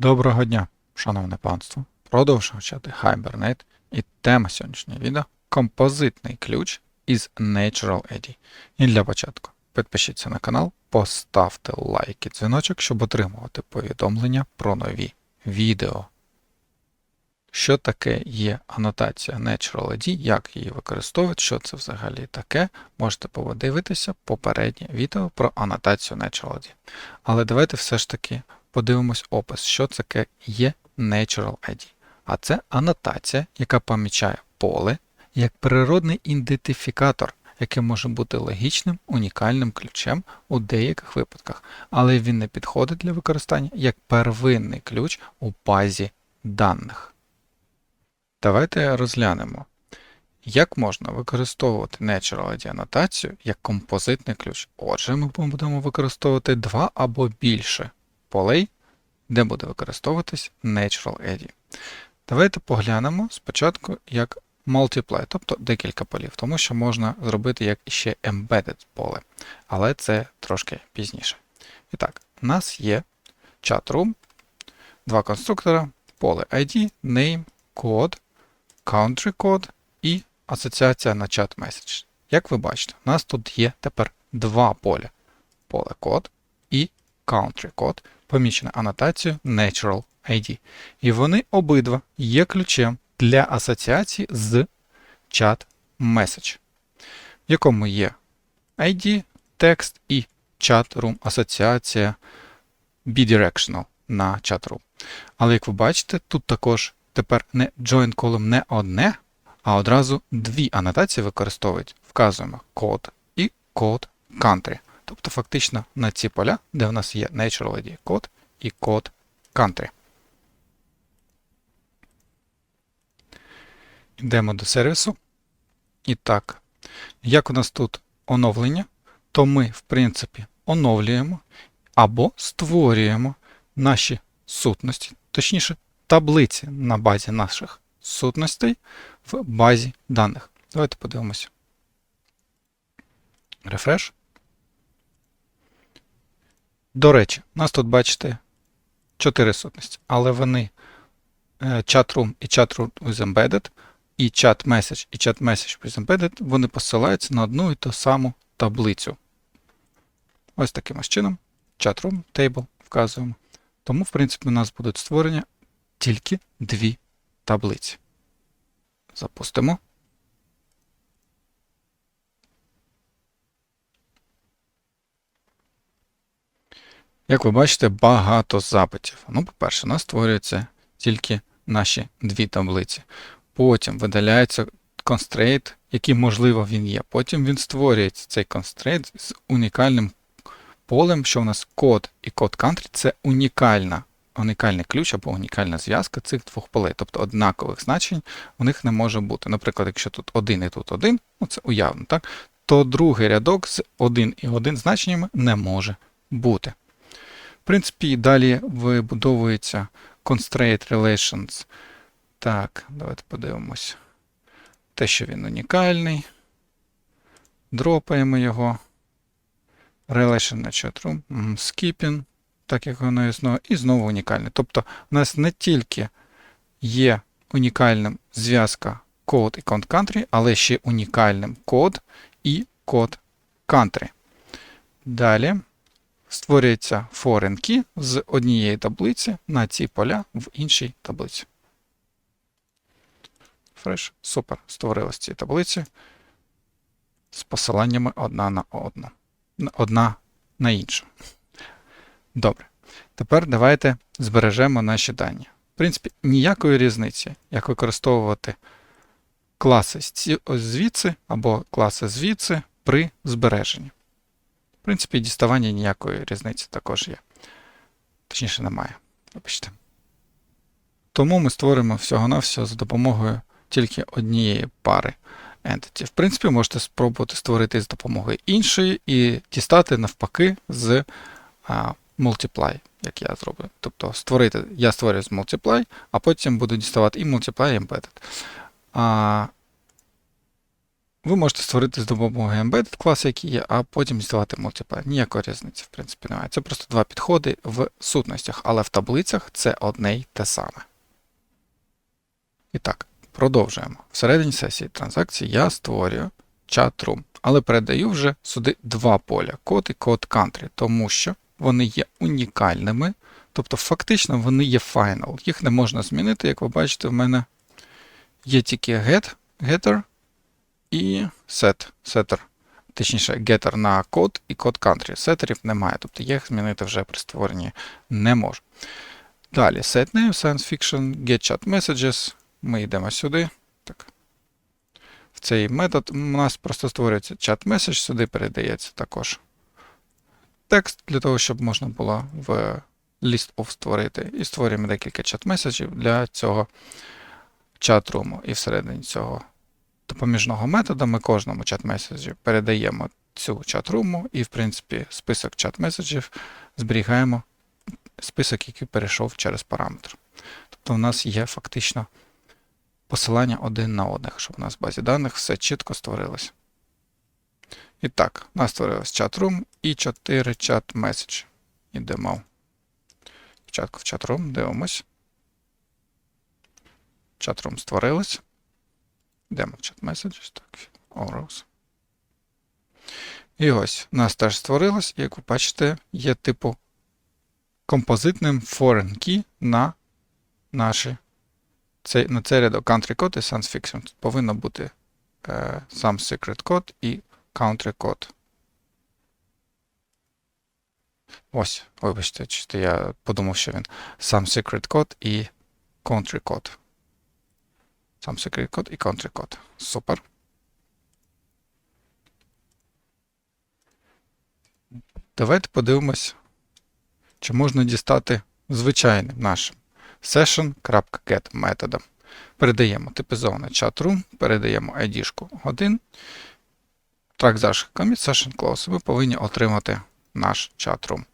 Доброго дня, шановне панство. Продовжуємо вчати Hibernate і тема сьогоднішнього відео композитний ключ із Natural ID. І для початку підпишіться на канал, поставте лайк і дзвіночок, щоб отримувати повідомлення про нові відео. Що таке є анотація Natural ID, як її використовують, що це взагалі таке, можете подивитися попереднє відео про анотацію Natural ID. Але давайте все ж таки подивимось опис, що це є Natural ID. А це анотація, яка помічає поле як природний ідентифікатор, який може бути логічним унікальним ключем у деяких випадках, але він не підходить для використання як первинний ключ у базі даних. Давайте розглянемо, як можна використовувати Natural ID анотацію як композитний ключ. Отже, ми будемо використовувати два або більше полей, де буде використовуватись Natural ID. Давайте поглянемо спочатку як multiply, тобто декілька полів, тому що можна зробити як ще embedded поле, але це трошки пізніше. І так, у нас є chatroom, два конструктора, поле ID, name, код, country код і асоціація на chat message. Як ви бачите, у нас тут є тепер два поля: поле код і country код, помічене анотацією Natural ID. І вони обидва є ключем для асоціації з chat message, в якому є ID, текст і room асоціація bidirectional на room. Але як ви бачите, тут також тепер не join column не одне, а одразу дві анотації використовують. Вказуємо код і код country. Тобто фактично на ці поля, де в нас є Natural ID код і код country. Йдемо до сервісу. І так, як у нас тут оновлення, то ми, в принципі, оновлюємо або створюємо наші сутності, точніше, таблиці на базі наших сутностей в базі даних. Давайте подивимося. Refresh. До речі, нас тут, бачите, 4 сутності, але вони е, chatroom і chatroom with embedded, і chat message, і chat message with embedded, вони посилаються на одну і ту саму таблицю. Ось таким ось чином. Chatroom table вказуємо. Тому, в принципі, у нас будуть створені тільки дві таблиці. Запустимо. Як ви бачите, багато запитів. Ну, по-перше, у нас створюються тільки наші дві таблиці. Потім видаляється constraint, який, можливо, він є. Потім він створюється цей constraint з унікальним полем, що у нас код і код country це унікальна, унікальний ключ або унікальна зв'язка цих двох полей. Тобто однакових значень у них не може бути. Наприклад, якщо тут один і тут один, ну це уявно, так? то другий рядок з 1 і 1 значеннями не може бути. Принципі, далі вибудовується constraint relations. Так, давайте подивимось. Те, що він унікальний. Дропаємо його. Relation на chatroom. Skipping, так як воно існує, і знову унікальний. Тобто, у нас не тільки є унікальним зв'язка код і код country, але ще унікальним код і код country. Далі створюється foreign key з однієї таблиці на ці поля в іншій таблиці. Fresh. Супер. Створились ці таблиці з посиланнями одна на одну. Одна на іншу. Добре. Тепер давайте збережемо наші дані. В принципі, ніякої різниці, як використовувати класи звідси або класи звідси при збереженні. Принципі, діставання ніякої різниці також є. Точніше, немає. Вибачте. Тому ми створимо всього-навсього за допомогою тільки однієї пари entity. В принципі, можете спробувати створити з допомогою іншої і дістати навпаки з а, multiply, як я зроблю. Тобто створити, я створюю з multiply, а потім буду діставати і multiply, і embedded. А, ви можете створити з допомогою embedded класу, який є, а потім здавати multiply. Ніякої різниці, в принципі, немає. Це просто два підходи в сутностях, але в таблицях це одне й те саме. І так, продовжуємо. Всередині сесії транзакції я створюю чат-room, але передаю вже сюди два поля код і код country, тому що вони є унікальними. Тобто, фактично, вони є final. Їх не можна змінити, як ви бачите, в мене є тільки get, getter і set, setter. Точніше, getter на код і код country. Сеттерів немає, тобто їх змінити вже при створенні не можу. Далі set name, science fiction, get chat messages. Ми йдемо сюди. Так. В цей метод у нас просто створюється message, сюди передається також текст для того, щоб можна було в list of створити. І створюємо декілька чат меседжів для цього чат-руму. І всередині цього допоміжного методу ми кожному чат меседжі передаємо цю чат-руму, і, в принципі, список чат меседжів зберігаємо список, який перейшов через параметр. Тобто у нас є фактично посилання один на одних, щоб у нас в базі даних все чітко створилось. І так, у нас створилось чат-рум і 4 чат меседжі. Ідемо спочатку в чат-рум, дивимось. Чат-рум створилось. Йдемо в messages. Так, Orals. І ось у нас теж створилось, і як ви бачите, є типу композитним foreign key на наші цей, на цей рядок country code і sans fiction. Тут повинно бути е, сам secret code і country code. Ось, вибачте, чисто я подумав, що він сам secret code і country code. Сам secret code і country code. Супер. Давайте подивимось, чи можна дістати звичайним нашим session.get методом. Передаємо типізований чат-room, передаємо ID 1. Transaction commit session close. Ви повинні отримати наш чат-room.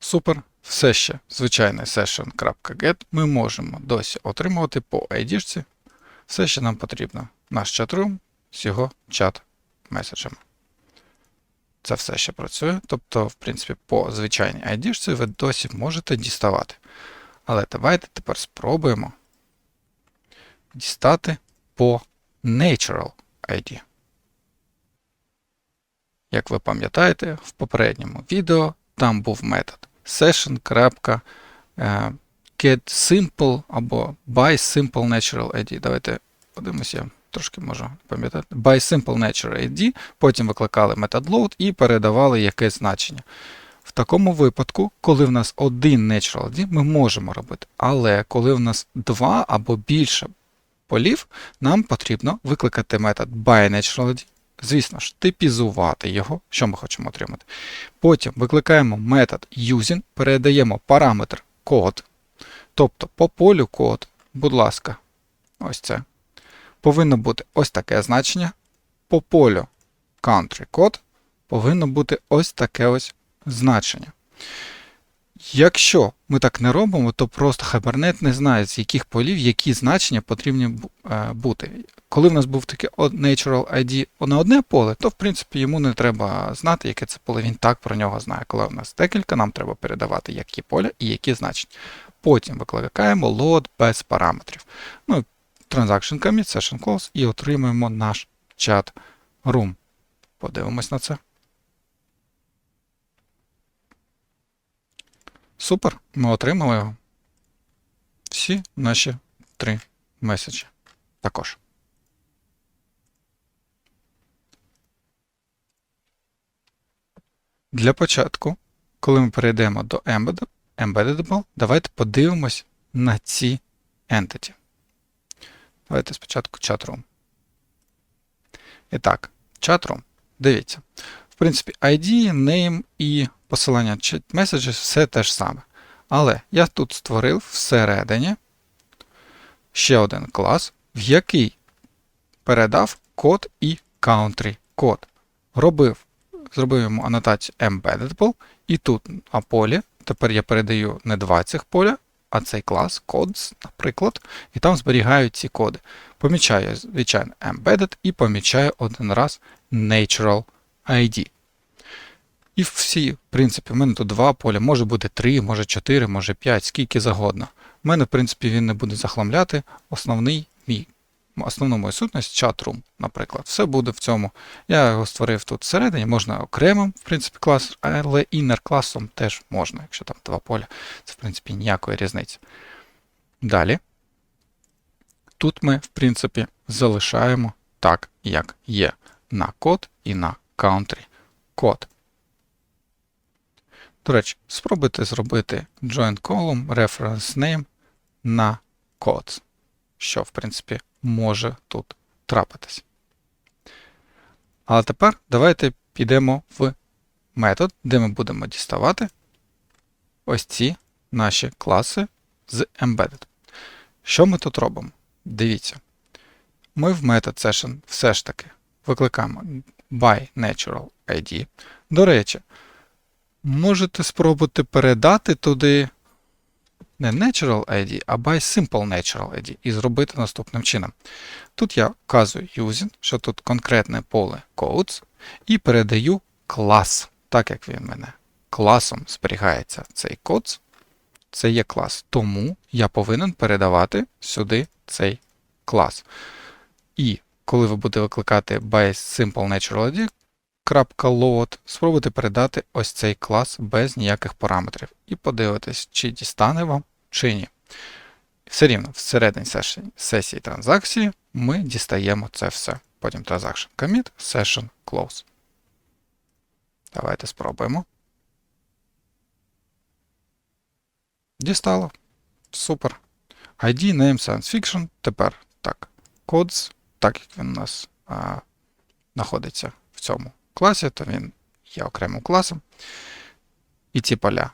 Супер. Все ще звичайний session.get ми можемо досі отримувати по ID. Все ще нам потрібно наш чат-room з його чат-меседжами. Це все ще працює. Тобто, в принципі, по звичайній ID ви досі можете діставати. Але давайте тепер спробуємо дістати по Natural ID. Як ви пам'ятаєте, в попередньому відео там був метод session.getSimple або bySimpleNaturalID. Давайте подивимося, я трошки можу пам'ятати. BySimpleNaturalID, потім викликали метод load і передавали якесь значення. В такому випадку, коли в нас один natural ID, ми можемо робити. Але коли в нас два або більше полів, нам потрібно викликати метод byNaturalID, звісно ж, типізувати його, що ми хочемо отримати. Потім викликаємо метод using, передаємо параметр код. Тобто по полю код, будь ласка, ось це. Повинно бути ось таке значення. По полю country код повинно бути ось таке ось значення. Якщо ми так не робимо, то просто Hibernate не знає, з яких полів які значення потрібні е, бути. Коли в нас був такий Natural ID на одне поле, то в принципі йому не треба знати, яке це поле. Він так про нього знає. Коли у нас декілька, нам треба передавати, які поля і які значення. Потім викликаємо load без параметрів. Ну, Transaction commit, session close і отримуємо наш чат room. Подивимось на це. Супер, ми отримали його. Всі наші три меседжі. Також. Для початку, коли ми перейдемо до Embeddable, давайте подивимось на ці entity. Давайте спочатку chatroom. І так, chatroom. Дивіться. В принципі, ID, name і посилання chat messages все те ж саме. Але я тут створив всередині ще один клас, в який передав код і country код. Робив, Зробив йому анотацію embeddable, і тут на полі, тепер я передаю не два цих поля, а цей клас codes, наприклад, і там зберігаю ці коди. Помічаю, звичайно, embedded і помічаю один раз natural ID. І всі, в принципі, в мене тут два поля, може бути 3, може 4, може 5, скільки завгодно. У мене, в принципі, він не буде захламляти основний мій, основну мою сутність, chatroom, наприклад. Все буде в цьому. Я його створив тут всередині, можна окремим, в принципі, клас, але inner класом теж можна, якщо там два поля. Це, в принципі, ніякої різниці. Далі. Тут ми, в принципі, залишаємо так, як є на код і на country код. До речі, спробуйте зробити join column reference name на код, що, в принципі, може тут трапитись. Але тепер давайте підемо в метод, де ми будемо діставати ось ці наші класи з embedded. Що ми тут робимо? Дивіться. Ми в метод session все ж таки викликаємо by natural ID. До речі, можете спробувати передати туди не natural ID, а by simple natural ID і зробити наступним чином. Тут я вказую using, що тут конкретне поле codes, і передаю клас, так як він в мене класом зберігається цей codes, це є клас. Тому я повинен передавати сюди цей клас. І коли ви будете викликати by simple natural ID, .load, спробуйте передати ось цей клас без ніяких параметрів. І подивитись, чи дістане вам, чи ні. Все рівно, всередині сесії, транзакції ми дістаємо це все. Потім transaction commit, session close. Давайте спробуємо. Дістало. Супер. ID, name, science fiction. Тепер так. Codes, так як він у нас а, знаходиться в цьому класі, то він є окремим класом. І ці поля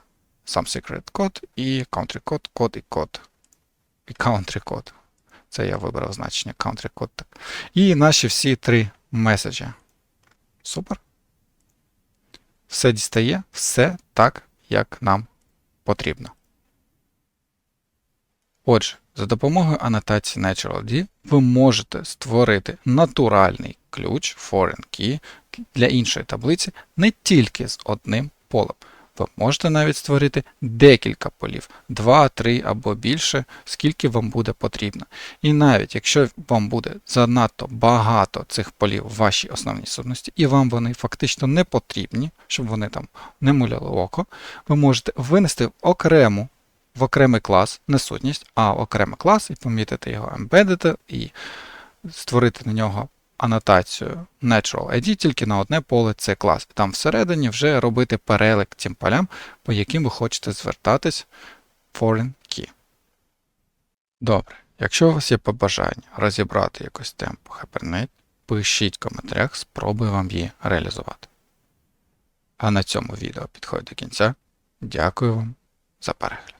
Some Secret Code і Country Code, код і код. І Country Code. Це я вибрав значення Country Code. І наші всі три меседжі. Супер. Все дістає, все так, як нам потрібно. Отже, за допомогою анотації NaturalD ви можете створити натуральний ключ foreign key для іншої таблиці не тільки з одним полем. Ви можете навіть створити декілька полів, 2, 3 або більше, скільки вам буде потрібно. І навіть якщо вам буде занадто багато цих полів в вашій основній сутності, і вам вони фактично не потрібні, щоб вони там не муляли око, ви можете винести в окрему в окремий клас, не сутність, а в окремий клас і помітити його embedded і створити на нього анотацію Natural ID тільки на одне поле це клас. Там всередині вже робити перелик цим полям, по яким ви хочете звертатись foreign key. Добре. Якщо у вас є побажання розібрати якусь тему по Hibernate, пишіть в коментарях, спробую вам її реалізувати. А на цьому відео підходить до кінця. Дякую вам за перегляд.